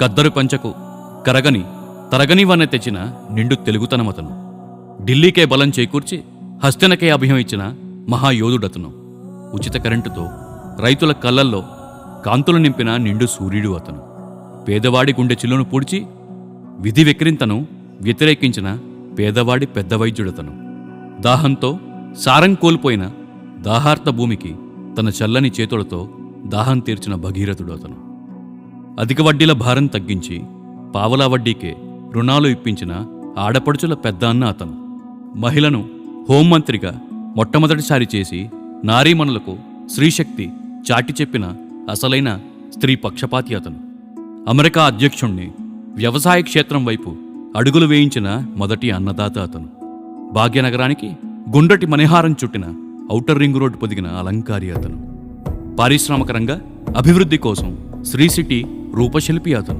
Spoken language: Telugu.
కద్దరు పంచకు కరగని తరగనివన్న తెచ్చిన నిండు తెలుగుతనమతను. ఢిల్లీకే బలం చేకూర్చి హస్తినకే అభయం ఇచ్చిన మహాయోధుడతను. ఉచిత కరెంటుతో రైతుల కళ్ళల్లో కాంతులు నింపిన నిండు సూర్యుడు అతను. పేదవాడి గుండె చిల్లును పూడ్చి విధి విక్రింతను వ్యతిరేకించిన పేదవాడి పెద్ద వైద్యుడతను. దాహంతో సారం కోల్పోయిన దాహార్త భూమికి తన చల్లని చేతులతో దాహం తీర్చిన భగీరథుడు అతను. అధిక వడ్డీల భారం తగ్గించి పావలా వడ్డీకే రుణాలు ఇప్పించిన ఆడపడుచుల పెద్ద అన్న అతను. మహిళను హోంమంత్రిగా మొట్టమొదటిసారి చేసి నారీమణులకు స్త్రీశక్తి చాటి చెప్పిన అసలైన స్త్రీ పక్షపాతి అతను. అమెరికా అధ్యక్షుణ్ణి వ్యవసాయ క్షేత్రం వైపు అడుగులు వేయించిన మొదటి అన్నదాత అతను. భాగ్యనగరానికి గుండ్రటి మణిహారం చుట్టిన ఔటర్ రింగ్ రోడ్డు పొదిగిన అలంకారి అతను. పారిశ్రామిక రంగ అభివృద్ధి కోసం శ్రీ సిటీ రూపశిల్పి అతను.